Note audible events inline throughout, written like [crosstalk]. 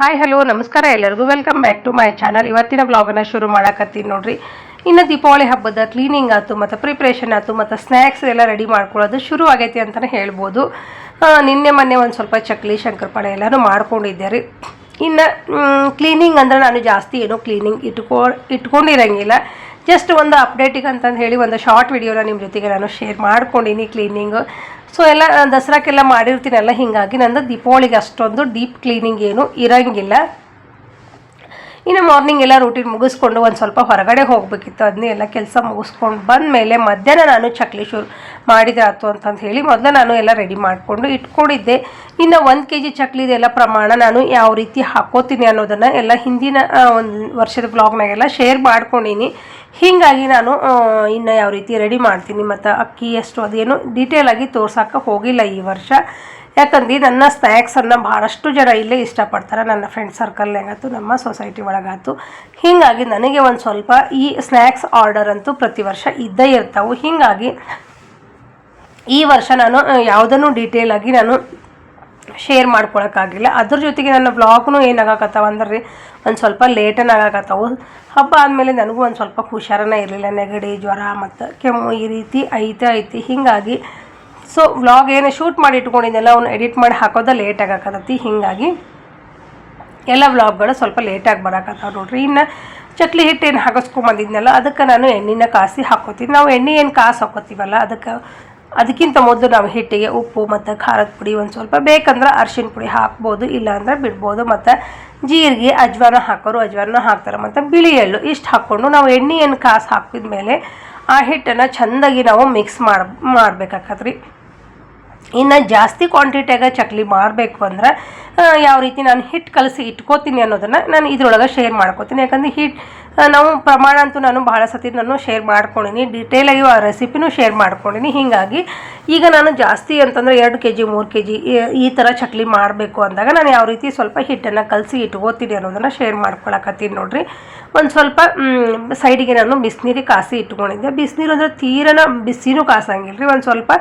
Hi hello ನಮಸ್ಕಾರ. ಎಲ್ಲರಿಗೂ welcome back to my channel ಇವತ್ತಿನ ಬ್ಲಾಗನ್ನು ಶುರು ಮಾಡಕತ್ತೀನಿ ನೋಡ್ರಿ. ಇನ್ನು ದೀಪಾವಳಿ ಹಬ್ಬದ ಕ್ಲೀನಿಂಗ್ ಆಯ್ತು, ಮತ್ತು ಪ್ರಿಪ್ರೇಷನ್ ಆಯ್ತು, ಮತ್ತು ಸ್ನ್ಯಾಕ್ಸ್ ಎಲ್ಲ ರೆಡಿ ಮಾಡ್ಕೊಳ್ಳೋದು ಶುರು ಆಗೈತಿ ಅಂತಲೇ ಹೇಳ್ಬೋದು. ನಿನ್ನೆ ಮೊನ್ನೆ ಒಂದು ಸ್ವಲ್ಪ ಚಕ್ಲಿ ಶಂಕರಪಾಳೆ ಎಲ್ಲನೂ ಮಾಡ್ಕೊಂಡಿದ್ದೆ ರೀ ಇನ್ನು ಕ್ಲೀನಿಂಗ್ ಅಂದರೆ ನಾನು ಜಾಸ್ತಿ ಏನೂ ಕ್ಲೀನಿಂಗ್ ಇಟ್ಕೊ, ಇಟ್ಕೊಂಡಿರಂಗಿಲ್ಲ. ಜಸ್ಟ್ ಒಂದು ಅಪ್ಡೇಟಿಗೆ ಅಂತಂದು ಹೇಳಿ, ಒಂದು ಶಾರ್ಟ್ ವಿಡಿಯೋನ ನಿಮ್ಮ ಜೊತೆಗೆ ನಾನು ಶೇರ್ ಮಾಡ್ಕೊಂಡಿನಿ ಕ್ಲೀನಿಂಗು ಸೊ ಎಲ್ಲ ದಸರಾಕ್ಕೆಲ್ಲ ಮಾಡಿರ್ತೀನಲ್ಲ ಹೀಗಾಗಿ ನಂದು ದೀಪಾವಳಿಗೆ ಅಷ್ಟೊಂದು ಡೀಪ್ ಕ್ಲೀನಿಂಗ್ ಏನು ಇರಂಗಿಲ್ಲ. ಇನ್ನು ಮಾರ್ನಿಂಗ್ ಎಲ್ಲ ರೂಟೀನ್ ಮುಗಿಸ್ಕೊಂಡು ಒಂದು ಸ್ವಲ್ಪ ಹೊರಗಡೆ ಹೋಗಬೇಕಿತ್ತು. ಅದನ್ನೇ ಎಲ್ಲ ಕೆಲಸ ಮುಗಿಸ್ಕೊಂಡು ಬಂದ ಮೇಲೆ ಮಧ್ಯಾಹ್ನ ನಾನು ಚಕ್ಲಿ ಶುರು ಮಾಡಿದ್ರೆ ಆಯ್ತು ಅಂತಂದು ಹೇಳಿ ಮೊದಲು ನಾನು ಎಲ್ಲ ರೆಡಿ ಮಾಡಿಕೊಂಡು ಇಟ್ಕೊಂಡಿದ್ದೆ. ಇನ್ನು ಒಂದು ಕೆ ಜಿ ಚಕ್ಲಿದೆಲ್ಲ ಪ್ರಮಾಣ ನಾನು ಯಾವ ರೀತಿ ಹಾಕೋತೀನಿ ಅನ್ನೋದನ್ನು ಎಲ್ಲ ಹಿಂದಿನ ಒಂದು ವರ್ಷದ ಬ್ಲಾಗ್ನಾಗೆಲ್ಲ ಶೇರ್ ಮಾಡ್ಕೊಂಡೀನಿ. ಹೀಗಾಗಿ ನಾನು ಇನ್ನು ಯಾವ ರೀತಿ ರೆಡಿ ಮಾಡ್ತೀನಿ ಮತ್ತು ಅಕ್ಕಿ, ಎಷ್ಟು, ಅದೇನು ಡೀಟೇಲಾಗಿ ತೋರ್ಸೋಕೆ ಹೋಗಿಲ್ಲ ಈ ವರ್ಷ. ಯಾಕಂದ್ರೆ ನನ್ನ ಸ್ನ್ಯಾಕ್ಸನ್ನು ಭಾಳಷ್ಟು ಜನ ಇಲ್ಲೇ ಇಷ್ಟಪಡ್ತಾರೆ. ನನ್ನ ಫ್ರೆಂಡ್ ಸರ್ಕಲ್ನಾಗಾಯ್ತು ನಮ್ಮ ಸೊಸೈಟಿ ಒಳಗಾಯ್ತು ಹೀಗಾಗಿ ನನಗೆ ಒಂದು ಸ್ವಲ್ಪ ಈ ಸ್ನ್ಯಾಕ್ಸ್ ಆರ್ಡರ್ ಅಂತೂ ಪ್ರತಿ ವರ್ಷ ಇದ್ದೇ ಇರ್ತಾವೆ. ಹೀಗಾಗಿ ಈ ವರ್ಷ ನಾನು ಯಾವುದನ್ನು ಡೀಟೇಲ್ ಆಗಿ ನಾನು ಶೇರ್ ಮಾಡ್ಕೊಳಕ್ಕಾಗಿಲ್ಲ. ಅದ್ರ ಜೊತೆಗೆ ನನ್ನ ಬ್ಲಾಗ್ನು ಏನಾಗಕತ್ತಾವ ಅಂದ್ರೆ ರೀ ಒಂದು ಸ್ವಲ್ಪ ಲೇಟನ್ನು ಆಗಾಕತ್ತಾವು ಹಬ್ಬ ಆದಮೇಲೆ ನನಗೂ ಒಂದು ಸ್ವಲ್ಪ ಹುಷಾರನ ಇರಲಿಲ್ಲ. ನೆಗಡಿ, ಜ್ವರ ಮತ್ತು ಕೆಮ್ಮು ಈ ರೀತಿ ಐತೆ, ಐತಿ. ಹೀಗಾಗಿ ಸೊ ವ್ಲಾಗ್ ಏನು ಶೂಟ್ ಮಾಡಿ ಇಟ್ಕೊಂಡಿದ್ದೆಲ್ಲ ಅವ್ನು ಎಡಿಟ್ ಮಾಡಿ ಹಾಕೋದ ಲೇಟ್ ಆಗಾಕತ್ತೈತಿ. ಹೀಗಾಗಿ ಎಲ್ಲ ವ್ಲಾಗ್ಗಳು ಸ್ವಲ್ಪ ಲೇಟಾಗಿ ಬರಾಕತ್ತಾವ ನೋಡ್ರಿ. ಇನ್ನು ಚಕ್ಲಿ ಹಿಟ್ಟು ಏನು ಹಾಕಿಸ್ಕೊಂಬಂದಿದ್ನಲ್ಲ, ಅದಕ್ಕೆ ನಾನು ಎಣ್ಣೆನ ಕಾಸಿ ಹಾಕೋತೀನಿ. ನಾವು ಎಣ್ಣೆ ಏನು ಕಾಸು ಹಾಕೋತೀವಲ್ಲ, ಅದಕ್ಕೆ ಅದಕ್ಕಿಂತ ಮೊದಲು ನಾವು ಹಿಟ್ಟಿಗೆ ಉಪ್ಪು ಮತ್ತು ಖಾರದ ಪುಡಿ ಒಂದು ಸ್ವಲ್ಪ ಬೇಕಂದ್ರೆ ಅರ್ಶಿಣ ಪುಡಿ ಹಾಕ್ಬೋದು, ಇಲ್ಲಾಂದ್ರೆ ಬಿಡ್ಬೋದು. ಮತ್ತು ಜೀರಿಗೆ, ಅಜ್ವಾನ ಹಾಕೋರು ಅಜ್ವಾನ ಹಾಕ್ತಾರೆ. ಮತ್ತು ಬಿಳಿ ಎಳ್ಳು ಇಷ್ಟು ಹಾಕ್ಕೊಂಡು ನಾವು ಎಣ್ಣೆಯನ್ನು ಕಾಸು ಹಾಕಿದ ಮೇಲೆ ಆ ಹಿಟ್ಟನ್ನು ಚೆಂದಾಗಿ ನಾವು ಮಿಕ್ಸ್ ಮಾಡಿ, ಮಾಡ್ಬೇಕಾಕತ್ರಿ. ಇನ್ನು ಜಾಸ್ತಿ ಕ್ವಾಂಟಿಟಿಯಾಗ ಚಕ್ಲಿ ಮಾಡಬೇಕು ಅಂದ್ರೆ ಯಾವ ರೀತಿ ನಾನು ಹಿಟ್ಟು ಕಲಸಿ ಇಟ್ಕೋತೀನಿ ಅನ್ನೋದನ್ನು ನಾನು ಇದ್ರೊಳಗೆ ಶೇರ್ ಮಾಡ್ಕೋತೀನಿ. ಯಾಕಂದ್ರೆ ಹಿಟ್ಟು ನಾವು ಪ್ರಮಾಣ ಅಂತೂ ನಾನು ಭಾಳ ಸತಿ ನಾನು ಶೇರ್ ಮಾಡ್ಕೊಂಡಿನಿ. ಡೀಟೇಲಾಗಿ ಆ ರೆಸಿಪಿನೂ ಶೇರ್ ಮಾಡ್ಕೊಂಡಿನಿ. ಹೀಗಾಗಿ ಈಗ ನಾನು ಜಾಸ್ತಿ ಅಂತಂದರೆ ಎರಡು ಕೆ ಜಿ ಮೂರು ಕೆ ಜಿ ಈ ಥರ ಚಕ್ಲಿ ಮಾಡಬೇಕು ಅಂದಾಗ ನಾನು ಯಾವ ರೀತಿ ಸ್ವಲ್ಪ ಹಿಟ್ಟನ್ನು ಕಲಸಿ ಇಟ್ಕೋತೀನಿ ಅನ್ನೋದನ್ನು ಶೇರ್ ಮಾಡ್ಕೊಳಕತ್ತೀನಿ ನೋಡಿರಿ. ಒಂದು ಸ್ವಲ್ಪ ಸೈಡಿಗೆ ನಾನು ಬಿಸಿನೀರಿಗೆ ಕಾಸಿ ಇಟ್ಕೊಂಡಿದ್ದೆ. ಬಿಸಿನೀರು ಅಂದರೆ ತೀರನ ಬಿಸಿನೂ ಕಾಸಂಗಿಲ್ಲ ರೀ ಒಂದು ಸ್ವಲ್ಪ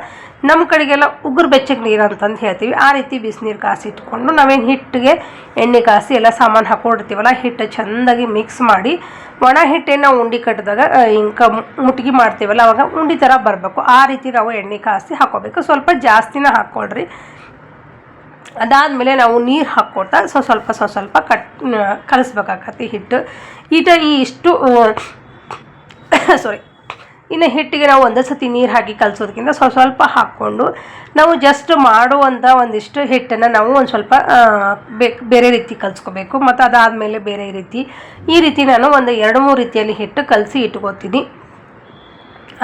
ನಮ್ಮ ಕಡೆಗೆಲ್ಲ ಉಗುರು ಬೆಚ್ಚಗೆ ನೀರು ಅಂತಂದು ಹೇಳ್ತೀವಿ. ಆ ರೀತಿ ಬಿಸಿನೀರು ಕಾಸಿ ಇಟ್ಕೊಂಡು ನಾವೇನು ಹಿಟ್ಟಿಗೆ ಎಣ್ಣೆ ಕಾಸಿ ಎಲ್ಲ ಸಾಮಾನು ಹಾಕೊಂಡಿರ್ತೀವಲ್ಲ, ಹಿಟ್ಟು ಚೆಂದಾಗಿ ಮಿಕ್ಸ್ ಮಾಡಿ ಒಣ ಹಿಟ್ಟೇನು ನಾವು ಉಂಡೆ ಕಟ್ಟಿದಾಗ ಇಂಕ ಮುಟ್ಗಿ ಮಾಡ್ತೀವಲ್ಲ, ಅವಾಗ ಉಂಡೆ ಥರ ಬರಬೇಕು. ಆ ರೀತಿ ನಾವು ಎಣ್ಣೆ ಕಾಸಿ ಹಾಕೋಬೇಕು. ಸ್ವಲ್ಪ ಜಾಸ್ತಿನ ಹಾಕ್ಕೊಳ್ರಿ ಅದಾದಮೇಲೆ ನಾವು ನೀರು ಹಾಕ್ಕೊಡ್ತಾ ಸೊ, ಸ್ವಲ್ಪ ಸ್ವಲ್ಪ ಸ್ವಲ್ಪ ಕಟ್ ಕಲಿಸ್ಬೇಕಾಗತ್ತೆ ಹಿಟ್ಟು. ಈಟ ಈ ಇಷ್ಟು ಸಾರಿ [coughs] ಇನ್ನು ಹಿಟ್ಟಿಗೆ ನಾವು ಒಂದೇ ಸತಿ ನೀರು ಹಾಕಿ ಕಲಸೋದಕ್ಕಿಂತ ಸ್ವಲ್ಪ ಸ್ವಲ್ಪ ಹಾಕ್ಕೊಂಡು ನಾವು ಜಸ್ಟ್ ಮಾಡುವಂಥ ಒಂದಿಷ್ಟು ಹಿಟ್ಟನ್ನು ನಾವು ಒಂದು ಸ್ವಲ್ಪ ಬೇಕು ಬೇರೆ ರೀತಿ ಕಲಿಸ್ಕೋಬೇಕು. ಮತ್ತು ಅದಾದಮೇಲೆ ಬೇರೆ ರೀತಿ, ಈ ರೀತಿ ನಾನು ಒಂದು ಎರಡು ಮೂರು ರೀತಿಯಲ್ಲಿ ಹಿಟ್ಟು ಕಲಸಿ ಇಟ್ಕೋತೀನಿ.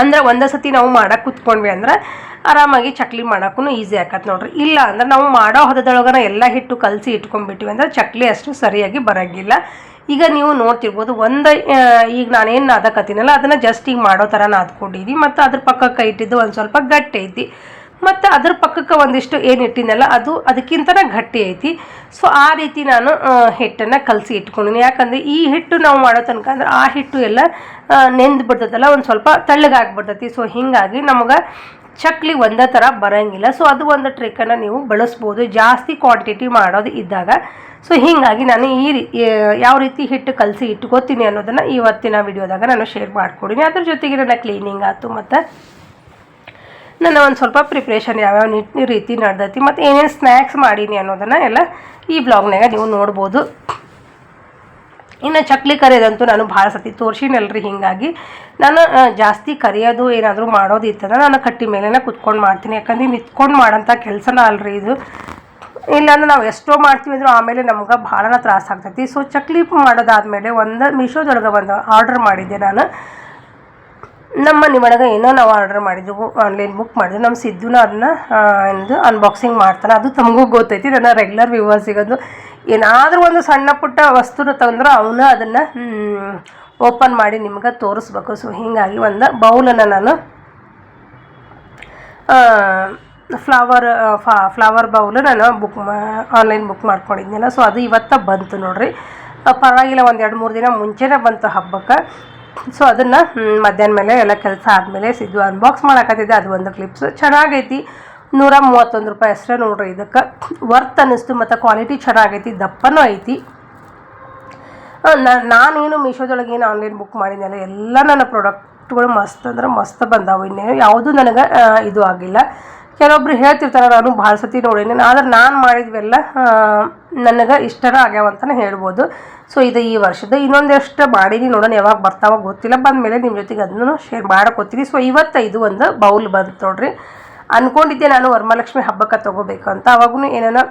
ಅಂದ್ರೆ ಒಂದೇ ಸತಿ ನಾವು ಮಾಡಕ್ಕೆ ಕೂತ್ಕೊಂಡ್ವಿ ಅಂದ್ರೆ ಆರಾಮಾಗಿ ಚಕ್ಲಿ ಮಾಡೋಕ್ಕೂ ಈಸಿ ಆಕತ್ತೆ ನೋಡ್ರಿ. ಇಲ್ಲ ಅಂದ್ರೆ ನಾವು ಮಾಡೋ ಹೊದದೊಳಗನ ಎಲ್ಲ ಹಿಟ್ಟು ಕಲಸಿ ಇಟ್ಕೊಂಡ್ಬಿಟ್ಟಿವಿ ಅಂದ್ರೆ ಚಕ್ಲಿ ಅಷ್ಟು ಸರಿಯಾಗಿ ಬರೋಂಗಿಲ್ಲ. ಈಗ ನೀವು ನೋಡ್ತಿರ್ಬೋದು, ಒಂದು ಈಗ ನಾನೇನು ನಾದಕತ್ತೀನಲ್ಲ, ಅದನ್ನು ಜಸ್ಟ್ ಈಗ ಮಾಡೋ ಥರ ನಾದ್ಕೊಂಡಿದ್ದೀವಿ ಮತ್ತು ಅದ್ರ ಪಕ್ಕಕ್ಕೆ ಇಟ್ಟಿದ್ದು ಒಂದು ಸ್ವಲ್ಪ ಗಟ್ಟಿ ಐತಿ. ಮತ್ತು ಅದ್ರ ಪಕ್ಕಕ್ಕೆ ಒಂದಿಷ್ಟು ಏನು ಇಟ್ಟಿನಲ್ಲ ಅದು ಅದಕ್ಕಿಂತನ ಗಟ್ಟಿ ಐತಿ. ಸೊ ಆ ರೀತಿ ನಾನು ಹಿಟ್ಟನ್ನು ಕಲಸಿ ಇಟ್ಕೊಂಡಿನಿ. ಯಾಕಂದರೆ ಈ ಹಿಟ್ಟು ನಾವು ಮಾಡೋ ತನಕ ಅಂದ್ರೆ ಆ ಹಿಟ್ಟು ಎಲ್ಲ ನೆಂದು ಬಿಡ್ತದಲ್ಲ ಒಂದು ಸ್ವಲ್ಪ ತಳ್ಳಗಾಗ್ಬಿಡ್ತೈತಿ ಸೊ ಹೀಗಾಗಿ ನಮಗೆ ಚಕ್ಲಿ ಒಂದೇ ಥರ ಬರೋಂಗಿಲ್ಲ. ಸೊ ಅದು ಒಂದು ಟ್ರಿಕ್ಕನ್ನು ನೀವು ಬಳಸ್ಬೋದು. ಜಾಸ್ತಿ ಕ್ವಾಂಟಿಟಿ ಮಾಡೋದು ಇದ್ದಾಗ. ಸೊ ಹೀಗಾಗಿ ನಾನು ಈ ಯಾವ ರೀತಿ ಹಿಟ್ಟು ಕಲಸಿ ಇಟ್ಕೋತೀನಿ ಅನ್ನೋದನ್ನು ಇವತ್ತಿನ ವಿಡಿಯೋದಾಗ ನಾನು ಶೇರ್ ಮಾಡ್ಕೊಡಿನಿ. ಅದ್ರ ಜೊತೆಗೆ ನನ್ನ ಕ್ಲೀನಿಂಗ್ ಆಯಿತು ಮತ್ತು ನನ್ನ ಒಂದು ಸ್ವಲ್ಪ ಪ್ರಿಪ್ರೇಷನ್ ಯಾವ್ಯಾವ ರೀತಿ ನಡೆದೈತಿ ಮತ್ತು ಏನೇನು ಸ್ನ್ಯಾಕ್ಸ್ ಮಾಡೀನಿ ಅನ್ನೋದನ್ನು ಎಲ್ಲ ಈ ಬ್ಲಾಗ್ನಾಗ ನೀವು ನೋಡ್ಬೋದು. ಇನ್ನು ಚಕ್ಲಿ ಕರಿಯೋದಂತೂ ನಾನು ಭಾಳ ಸತಿ ತೋರಿಸಿನಲ್ರಿ ಹೀಗಾಗಿ. ನಾನು ಜಾಸ್ತಿ ಕರಿಯೋದು ಏನಾದರೂ ಮಾಡೋದು ಇತ್ತಂದ್ರೆ ನಾನು ಕಟ್ಟಿ ಮೇಲೆನೇ ಕುತ್ಕೊಂಡು ಮಾಡ್ತೀನಿ. ಯಾಕಂದ್ರೆ ನಿಂತ್ಕೊಂಡು ಮಾಡೋಂಥ ಕೆಲಸನ ಅಲ್ರಿ ಇದು. ಇಲ್ಲಾಂದ್ರೆ ನಾವು ಎಷ್ಟೋ ಮಾಡ್ತೀವಿ ಅಂದ್ರೆ ಆಮೇಲೆ ನಮ್ಗೆ ಭಾಳನ ತ್ರಾಸ ಆಗ್ತೈತಿ. ಸೊ ಚಕ್ಲಿ ಮಾಡೋದಾದಮೇಲೆ ಒಂದು ಮೀಶೋದೊಳಗೆ ಒಂದು ಆರ್ಡರ್ ಮಾಡಿದ್ದೆ ನಾನು. ನಮ್ಮ ನಿಮ್ಮೊಳಗೆ ಏನೋ ನಾವು ಆರ್ಡರ್ ಮಾಡಿದ್ವು ಆನ್ಲೈನ್ ಬುಕ್ ಮಾಡಿದ್ವಿ. ನಮ್ಮ ಸಿದ್ದುನ ಅದನ್ನ ಎಂದು ಅನ್ಬಾಕ್ಸಿಂಗ್ ಮಾಡ್ತಾನೆ. ಅದು ತಮಗೂ ಗೊತ್ತೈತಿ. ನನ್ನ ರೆಗ್ಯುಲರ್ ವ್ಯೂವರ್ಸಿಗೆ ಅದು ಏನಾದರೂ ಒಂದು ಸಣ್ಣ ಪುಟ್ಟ ವಸ್ತುನ ತಂದ್ರೆ ಅವನ್ನ ಅದನ್ನು ಓಪನ್ ಮಾಡಿ ನಿಮ್ಗೆ ತೋರಿಸ್ಬೇಕು. ಸೊ ಹೀಗಾಗಿ ಒಂದು ಬೌಲನ್ನು ನಾನು ಫ್ಲವರ್ ಫ್ಲವರ್ ಬೌಲ್ ನಾನು ಬುಕ್ ಮಾ ಆನ್ಲೈನ್ ಬುಕ್ ಮಾಡ್ಕೊಂಡಿದ್ನಲ್ಲ. ಸೊ ಅದು ಇವತ್ತ ಬಂತು ನೋಡ್ರಿ. ಪರವಾಗಿಲ್ಲ, ಒಂದು ಎರಡು ಮೂರು ದಿನ ಮುಂಚೆನೇ ಬಂತು ಹಬ್ಬಕ್ಕೆ. ಸೊ ಅದನ್ನು ಮಧ್ಯಾಹ್ನ ಮೇಲೆ ಎಲ್ಲ ಕೆಲಸ ಆದಮೇಲೆ ಸಿದ್ದು ಅನ್ಬಾಕ್ಸ್ ಮಾಡೋಕತ್ತಿದ್ದೆ. ಅದು ಒಂದು ಕ್ಲಿಪ್ಸ್ ಚೆನ್ನಾಗೈತಿ. ನೂರ ಮೂವತ್ತೊಂದು ರೂಪಾಯಿ ಅಷ್ಟೇ ನೋಡ್ರಿ ಇದಕ್ಕೆ. ವರ್ತ್ ಅನ್ನಿಸ್ತು ಮತ್ತು ಕ್ವಾಲಿಟಿ ಚೆನ್ನಾಗೈತಿ, ದಪ್ಪನೂ ಐತಿ. ನಾನೇನು ಮೀಶೋದೊಳಗೆ ಏನು ಆನ್ಲೈನ್ ಬುಕ್ ಮಾಡಿದ್ನಲ್ಲ ಎಲ್ಲ ನನ್ನ ಪ್ರಾಡಕ್ಟ್ಗಳು ಮಸ್ತ್ ಅಂದ್ರೆ ಮಸ್ತ್ ಬಂದಾವು. ಇನ್ನೇನು ಯಾವುದೂ ನನಗೆ ಇದು ಆಗಿಲ್ಲ. ಕೆಲವೊಬ್ರು ಹೇಳ್ತಿರ್ತಾರೆ, ನಾನು ಭಾಳ ಸತಿ ನೋಡೀನಿ ಆದ್ರೆ ನಾನು ಮಾಡಿದ್ವೆಲ್ಲ ನನಗೆ ಇಷ್ಟರ ಆಗ್ಯಾವ ಅಂತಲೇ ಹೇಳ್ಬೋದು. ಸೊ ಇದು ಈ ವರ್ಷದ ಇನ್ನೊಂದೆಷ್ಟು ಮಾಡೀನಿ ನೋಡೋಣ, ಯಾವಾಗ ಬರ್ತಾವ ಗೊತ್ತಿಲ್ಲ. ಬಂದಮೇಲೆ ನಿಮ್ಮ ಜೊತೆಗೆ ಅದನ್ನು ಶೇರ್ ಮಾಡಕೋತೀನಿ ಸೊ ಇವತ್ತು ಇದು ಒಂದು ಬೌಲ್ ಬಂತು ನೋಡ್ರಿ. ಅಂದ್ಕೊಂಡಿದ್ದೆ ನಾನು ವರಮಹಾಲಕ್ಷ್ಮಿ ಹಬ್ಬಕ್ಕೆ ತೊಗೋಬೇಕು ಅಂತ. ಅವಾಗೂ ಏನೋ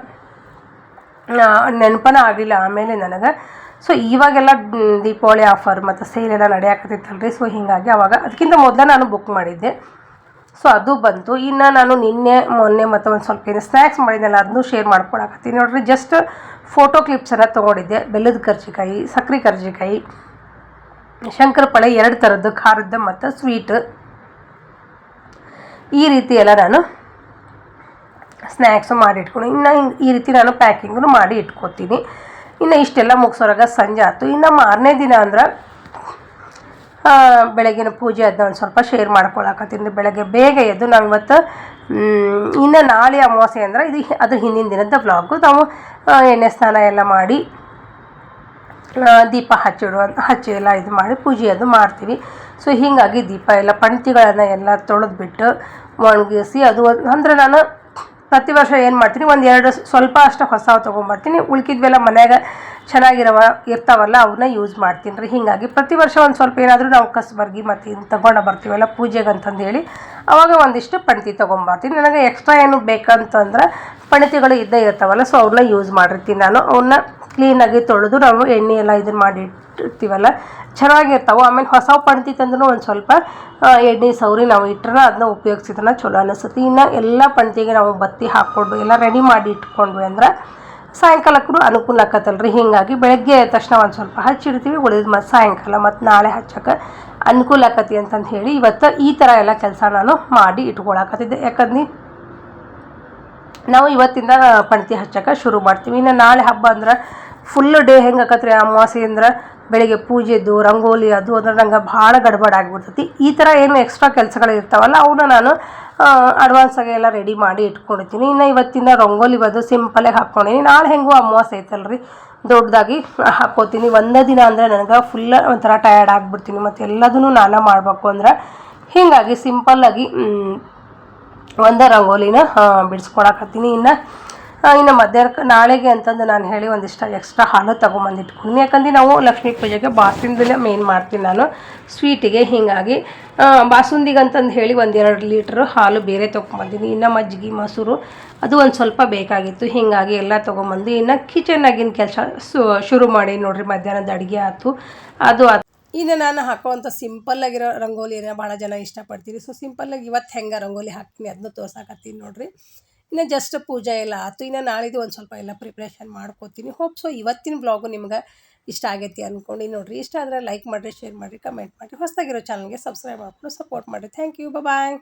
ನೆನಪನ ಆಗಲಿಲ್ಲ. ಆಮೇಲೆ ನನಗೆ, ಸೊ ಇವಾಗೆಲ್ಲ ದೀಪಾವಳಿ ಆಫರ್ ಮತ್ತು ಸೇಲ್ ಎಲ್ಲ ನಡೆಯಾಕತ್ತಿತ್ತಲ್ರಿ ಸೊ ಹೀಗಾಗಿ ಅವಾಗ, ಅದಕ್ಕಿಂತ ಮೊದಲೇ ನಾನು ಬುಕ್ ಮಾಡಿದ್ದೆ. ಸೊ ಅದು ಬಂತು. ಇನ್ನು ನಾನು ನಿನ್ನೆ, ಮೊನ್ನೆ ಮತ್ತು ಒಂದು ಸ್ವಲ್ಪ ಏನು ಸ್ನ್ಯಾಕ್ಸ್ ಮಾಡಿದ್ನಲ್ಲ ಅದನ್ನು ಶೇರ್ ಮಾಡ್ಕೊಳಕತ್ತೀನಿ. ನೋಡ್ರಿ ಜಸ್ಟ್ ಫೋಟೋ ಕ್ಲಿಪ್ಸನ್ನು ತೊಗೊಂಡಿದ್ದೆ. ಬೆಲ್ಲದ ಕರ್ಜಿಕಾಯಿ ಸಕ್ಕರೆ ಕರ್ಜಿಕಾಯಿ, ಶಂಕರಪಳೆ ಎರಡು ಥರದ್ದು ಖಾರದ್ದು ಮತ್ತು ಸ್ವೀಟ್ ಈ ರೀತಿ ಎಲ್ಲ ನಾನು ಸ್ನ್ಯಾಕ್ಸು ಮಾಡಿ ಇಟ್ಕೊಂಡು, ಇನ್ನು ಈ ರೀತಿ ನಾನು ಪ್ಯಾಕಿಂಗು ಮಾಡಿ ಇಟ್ಕೊತೀನಿ. ಇನ್ನು ಇಷ್ಟೆಲ್ಲ ಮುಗಿಸೋರಾಗ ಸಂಜೆ ಆಯ್ತು. ಇನ್ನು ಮಾರನೇ ದಿನ ಅಂದ್ರೆ ಬೆಳಗಿನ ಪೂಜೆ ಅದನ್ನ ಒಂದು ಸ್ವಲ್ಪ ಶೇರ್ ಮಾಡ್ಕೊಳಕತ್ತೀನಿ. ಬೆಳಗ್ಗೆ ಬೇಗ ಎದ್ದು ನಾವು ಇವತ್ತು ಇನ್ನು ನಾಳೆ ಅಮಾವಾಸ್ಯೆ ಅಂದ್ರೆ ಇದು ಅದು ಹಿಂದಿನ ದಿನದ ಬ್ಲಾಗು ನಾವು ಎಣ್ಣೆ ಸ್ನಾನ ಎಲ್ಲ ಮಾಡಿ ದೀಪ ಹಚ್ಚಿಡುವ ಹಚ್ಚಿ ಎಲ್ಲ ಇದು ಮಾಡಿ ಪೂಜೆ ಅದು ಮಾಡ್ತೀವಿ. ಸೊ ಹೀಗಾಗಿ ದೀಪ ಎಲ್ಲ ಪಂಕ್ತಿಗಳನ್ನು ಎಲ್ಲ ತೊಳೆದ್ಬಿಟ್ಟು ಒಣಗಿಸಿ ಅದು ಅಂದ್ರೆ ನಾನು ಪ್ರತಿ ವರ್ಷ ಏನು ಮಾಡ್ತೀನಿ, ಒಂದು ಎರಡು ಸ್ವಲ್ಪ ಅಷ್ಟು ಹೊಸ ತೊಗೊಂಬರ್ತೀನಿ. ಉಳ್ಕಿದ್ವೆಲ್ಲ ಮನ್ಯಾಗ ಚೆನ್ನಾಗಿರವ ಇರ್ತಾವಲ್ಲ ಅವನ್ನ ಯೂಸ್ ಮಾಡ್ತೀನಿ ರೀ. ಹೀಗಾಗಿ ಪ್ರತಿ ವರ್ಷ ಒಂದು ಸ್ವಲ್ಪ ಏನಾದರೂ ನಾವು ಕಸ್ಬರ್ಗಿ ಮತ್ತು ಇನ್ನು ತಗೊಂಡು ಬರ್ತೀವಲ್ಲ ಪೂಜೆಗೆ ಅಂತಂದು ಹೇಳಿ ಅವಾಗ ಒಂದಿಷ್ಟು ಪಣತಿ ತೊಗೊಂಬರ್ತೀನಿ. ನನಗೆ ಎಕ್ಸ್ಟ್ರಾ ಏನು ಬೇಕಂತಂದ್ರೆ ಪಣತಿಗಳು ಇದ್ದೇ ಇರ್ತಾವಲ್ಲ ಸೊ ಅವನ್ನ ಯೂಸ್ ಮಾಡಿರ್ತೀನಿ ನಾನು. ಅವನ್ನ ಕ್ಲೀನಾಗಿ ತೊಳೆದು ನಾವು ಎಣ್ಣೆ ಎಲ್ಲ ಇದನ್ನು ಮಾಡಿ ಇಟ್ಟಿರ್ತೀವಲ್ಲ, ಚೆನ್ನಾಗಿರ್ತಾವೆ. ಆಮೇಲೆ ಹೊಸ ಪಣತಿ ತಂದ್ರೂ ಒಂದು ಸ್ವಲ್ಪ ಎಣ್ಣೆ ಸೌರಿ ನಾವು ಇಟ್ಟರೆ ಅದನ್ನ ಉಪಯೋಗಿಸಿದ್ರೆ ಚಲೋ ಅನಿಸುತ್ತೆ. ಇನ್ನು ಎಲ್ಲ ಪಣತಿಗೆ ನಾವು ಬತ್ತಿ ಹಾಕ್ಕೊಂಡು ಎಲ್ಲ ರೆಡಿ ಮಾಡಿ ಇಟ್ಕೊಂಡ್ವಿ ಅಂದ್ರೆ ಸಾಯಂಕಾಲಕ್ಕೂ ಅನುಕೂಲ ಆಕತ್ತಲ್ರಿ. ಹೀಗಾಗಿ ಬೆಳಗ್ಗೆ ತಕ್ಷಣ ಒಂದು ಸ್ವಲ್ಪ ಹಚ್ಚಿಡ್ತೀವಿ, ಉಳಿದ ಮತ್ತು ಸಾಯಂಕಾಲ ಮತ್ತು ನಾಳೆ ಹಚ್ಚಕ್ಕೆ ಅನುಕೂಲ ಆಕತಿ ಅಂತಂದು ಹೇಳಿ ಇವತ್ತು ಈ ಥರ ಎಲ್ಲ ಕೆಲಸ ನಾನು ಮಾಡಿ ಇಟ್ಕೊಳಕತ್ತಿದ್ದೆ. ಯಾಕಂದ್ರೆ ನಾವು ಇವತ್ತಿಂದ ಪಣತಿ ಹಚ್ಚಕ್ಕೆ ಶುರು ಮಾಡ್ತೀವಿ. ಇನ್ನು ನಾಳೆ ಹಬ್ಬ ಅಂದ್ರೆ ಫುಲ್ ಡೇ ಹೆಂಗೆ ಆಕತ್ರಿ ಅಮಾವಾಸ್ಯೆ ಅಂದ್ರೆ ಬೆಳಿಗ್ಗೆ ಪೂಜೆದು ರಂಗೋಲಿ, ಅದು ಅಂದ್ರೆ ನಂಗೆ ಭಾಳ ಗಡಬಡ ಆಗಿಬಿಡ್ತೈತಿ. ಈ ಥರ ಏನು ಎಕ್ಸ್ಟ್ರಾ ಕೆಲಸಗಳು ಇರ್ತಾವಲ್ಲ, ಅವನ್ನ ನಾನು ಅಡ್ವಾನ್ಸಾಗಿ ಎಲ್ಲ ರೆಡಿ ಮಾಡಿ ಇಟ್ಕೊಂಡಿರ್ತೀನಿ. ಇನ್ನು ಇವತ್ತಿಂದ ರಂಗೋಲಿ ಬಂದು ಸಿಂಪಲಾಗಿ ಹಾಕ್ಕೊಂಡಿನಿ. ನಾಳೆ ಹೆಂಗೂ ಅಮಾವಾಸ್ಯೆ ಐತಲ್ರಿ, ದೊಡ್ಡದಾಗಿ ಹಾಕೋತೀನಿ. ಒಂದೇ ದಿನ ಅಂದರೆ ನನಗೆ ಫುಲ್ ಒಂಥರ ಟಯರ್ಡ್ ಆಗಿಬಿಡ್ತೀನಿ. ಮತ್ತು ಎಲ್ಲದನ್ನು ನಾನೇ ಮಾಡಬೇಕು ಅಂದ್ರೆ ಹೀಗಾಗಿ ಸಿಂಪಲ್ಲಾಗಿ ಒಂದೇ ರಂಗೋಲಿನ ಬಿಡಿಸ್ಕೊಳಕತ್ತೀನಿ ಇನ್ನು ಇನ್ನು ಮಧ್ಯಾಹ್ನ ನಾಳೆಗೆ ಅಂತಂದು ನಾನು ಹೇಳಿ ಒಂದಿಷ್ಟು ಎಕ್ಸ್ಟ್ರಾ ಹಾಲು ತೊಗೊಂಬಂದು ಯಾಕಂದ್ರೆ ನಾವು ಲಕ್ಷ್ಮೀ ಪೂಜೆಗೆ ಬಾಸುಂದಿನೇ ಮೇನ್ ಮಾಡ್ತೀನಿ ನಾನು. ಸ್ವೀಟಿಗೆ ಹೀಗಾಗಿ ಬಾಸುಂದಿಗೆ ಅಂತಂದು ಹೇಳಿ ಒಂದೆರಡು ಲೀಟ್ರ್ ಹಾಲು ಬೇರೆ ತೊಗೊಂಬಂದಿನಿ. ಇನ್ನು ಮಜ್ಜಿಗೆ, ಮೊಸರು, ಅದು ಒಂದು ಸ್ವಲ್ಪ ಬೇಕಾಗಿತ್ತು. ಹೀಗಾಗಿ ಎಲ್ಲ ತೊಗೊಂಬಂದು ಇನ್ನು ಕಿಚನ್ನಾಗಿನ ಕೆಲಸ ಶುರು ಮಾಡಿ ನೋಡಿರಿ ಮಧ್ಯಾಹ್ನದ ಅಡುಗೆ ಆಯ್ತು ಅದು ಇನ್ನು ನಾನು ಹಾಕೋವಂಥ ಸಿಂಪಲ್ಲಾಗಿರೋ ರಂಗೋಲಿನ ಭಾಳ ಜನ ಇಷ್ಟಪಡ್ತೀರಿ. ಸೊ ಸಿಂಪಲ್ಲಾಗಿ ಇವತ್ತು ಹೆಂಗೆ ರಂಗೋಲಿ ಹಾಕ್ತೀನಿ ಅದನ್ನು ತೋರ್ಸಾಕತ್ತೀನಿ ನೋಡಿರಿ. ಇನ್ನು ಜಸ್ಟ್ ಪೂಜೆ ಎಲ್ಲ ಆಯ್ತು ಇನ್ನು ನಾಳಿದ್ದು ಒಂದು ಸ್ವಲ್ಪ ಎಲ್ಲ ಪ್ರಿಪ್ರೇಷನ್ ಮಾಡ್ಕೋತೀನಿ. ಹೋಪ್ ಸೊ ಇವತ್ತಿನ ಬ್ಲಾಗು ನಿಮ್ಗೆ ಇಷ್ಟ ಆಗೈತಿ ಅಂದ್ಕೊಂಡು ನೋಡಿರಿ. ಇಷ್ಟ ಆದರೆ ಲೈಕ್ ಮಾಡಿರಿ ಶೇರ್ ಮಾಡಿರಿ ಕಮೆಂಟ್ ಮಾಡಿರಿ. ಹೊಸದಾಗಿರೋ ಚಾನಲ್ಗೆ ಸಬ್ಸ್ಕ್ರೈಬ್ ಮಾಡಿಕೊಂಡು ಸಪೋರ್ಟ್ ಮಾಡಿರಿ. Thank you bye